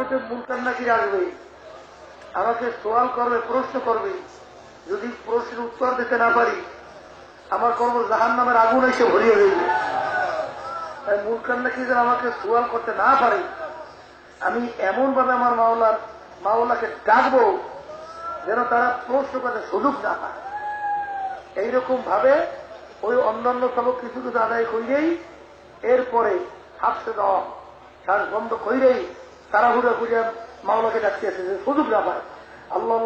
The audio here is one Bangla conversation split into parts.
মুলকান নাকি আসবে আমাকে সোয়াল করবে, প্রশ্ন করবে। যদি প্রশ্নের উত্তর দিতে না পারি, আমার কর্ম জাহান নামের আগুন এসে ভরিয়ে দেবে। তাই মুলকান নাকি যেন আমাকে সোয়াল করতে না পারে। আমি এমন ভাবে আমার মাওলার, মাওলাকে ডাকবো, যেন তারা প্রশ্ন করতে সুযোগ না পায়। এইরকম ভাবে ওই অন্যান্য সবক কিছু কিছু আদায় করিলেই এরপরে হাফসে দেওয়া শ্বাস বন্ধ করিলেই তারা ঘুরে খুঁজে মাওলাকে ডাকতে এসেছে সুযোগ না পায় আল্লাহ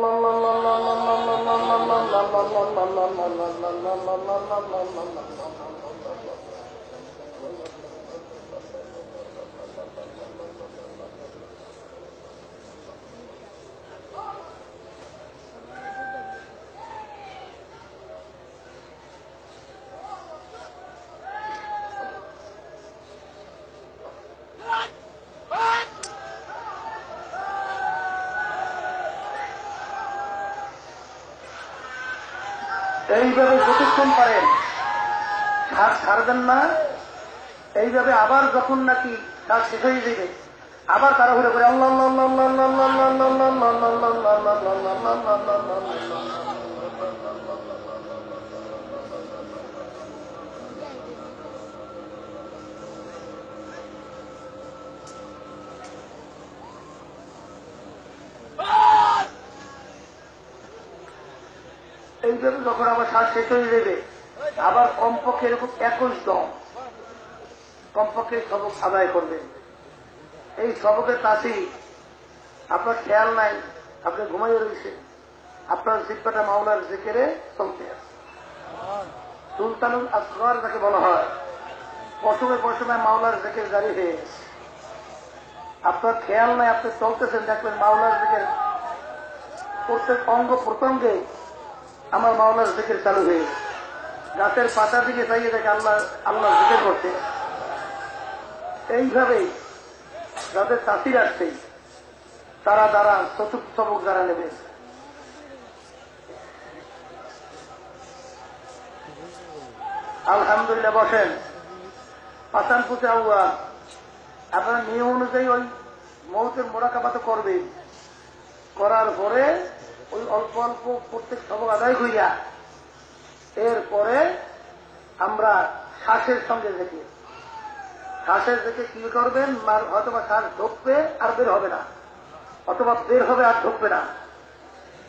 এইভাবে যতক্ষণ পারেন হাত ছাড়বেন না এইভাবে আবার যখন নাকি কাজ শেষ হয়ে যাবে আবার তারা হয়ে করে আল্লাহ যখন আবার শ্বাস শেষ হয়ে যাবে, আবার কমপক্ষে এরকম একুশ দম, কমপক্ষে সবক আদায় করবেন। এই সবকের কাছেই আপনার খেয়াল নাই, আপনি ঘুমাইয়ে রয়েছে। আপনার জিব্বাটা মাওলার জিকেরে চলতে আছে। সুলতানুল আসগর যাকে বলা হয় পশমে পশমে মাওলার জিকের জারি হয়ে আপনার খেয়াল নাই, আপনি চলতেছেন, দেখবেন মাওলার জিকের প্রত্যেক অঙ্গ প্রত্যঙ্গে আমার মাওলার জিকের চালু হয়ে গেছে। গাছের পাতা দিকে চাইয়ে দেখে আল্লাহ আল্লাহ জিকের করতে এইভাবেই যাদের চাষির আসছে তারা দ্বারা চতুর্থ সবক যারা নেবে। আলহামদুলিল্লাহ বসেন। পাশান পুজো আউয়া আপনার নিয়ম অনুযায়ী ওই মৌতের মোড়াকাবা তো করবে করার পরে ওই অল্প অল্প প্রত্যেক সবক আদায় করিয়া এরপরে আমরা শ্বাসের সঙ্গে দেখি। শ্বাসের দেখে কি করবেন? হয়তো বা শ্বাস ঢুকবে আর বের হবে না। অথবা বের হবে আর ঢুকবে না।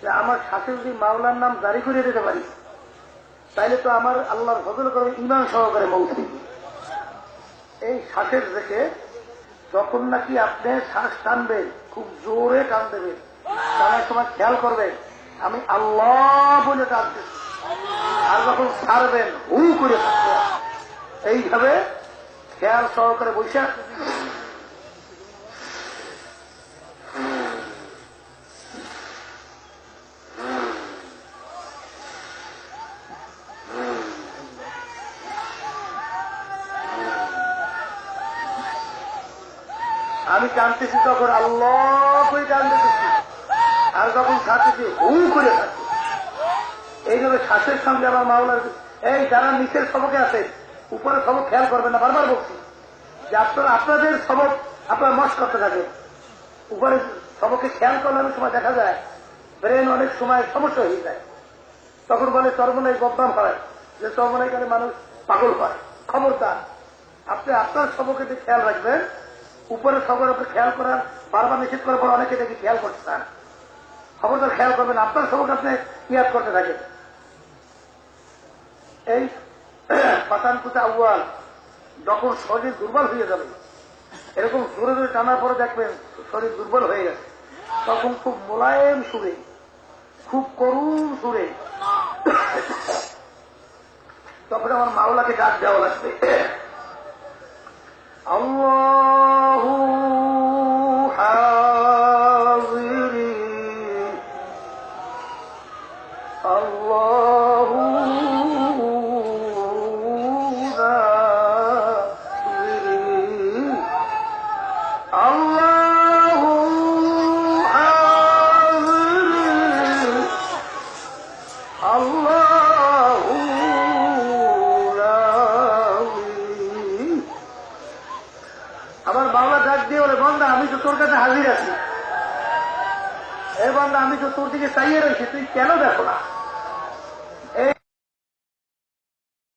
যে আমার শ্বাসে যদি মাওলার নাম জারি করে দিতে পারি, তাইলে তো আমার আল্লাহর ফজল করে ইমান সহকারে মৌসি এই শ্বাসের দেখে যখন নাকি আপনি শ্বাস টানবেন, খুব জোরে টান দেবেন টানার সময় খেয়াল করবেন আমি আল্লাহ বলে টানতেছি আর যখন ছাড়বেন, হু করে থাকবে এইভাবে খেয়াল সহকারে বৈশা আমি টানতেছি তখন আল্লাহ করে টানতেছি আর যখন ছাড়তেছি হু করে থাকছি এইভাবে শ্বাসের সঙ্গে আমার মাওলার এই যারা নিচের সবকে আছে উপরে সবক খেয়াল করবেন না, বারবার বলছি। যে আপনারা আপনাদের সবক আপনার মশ করতে থাকে উপরে সবকে খেয়াল করলে অনেক সময় দেখা যায়, ব্রেন অনেক সময় সমস্যা হয়ে যায়। তখন বলে চর্মনাই বদনাম হয়। যে চর্মনাই কারণে মানুষ পাগল হয়। খবরদার। আপনি আপনার সবকে খেয়াল রাখবেন। উপরে সবার খেয়াল করার বারবার নিষেধ করার পর অনেকে দেখি খেয়াল করতে চান। খবরদার খেয়াল করবেন, আপনার সবক আপনি ইয়াদ করতে থাকেন। এই পাতান কুচা আউয়াল যখন শরীর দুর্বল হয়ে যাবে, এরকম জোরে জোরে টানার পরে দেখবেন শরীর দুর্বল হয়ে গেছে। তখন খুব মোলায়েম সুরে, খুব করুণ সুরে। তখন আমার মাওলাকে ডাক দেওয়া লাগবে। বলে বন্ধা আমি তো তোর কাছে হাজির আছি। এ বন্ধা আমি তো তোর দিকে চাইয়ে রয়েছি, তুই কেন দেখো না?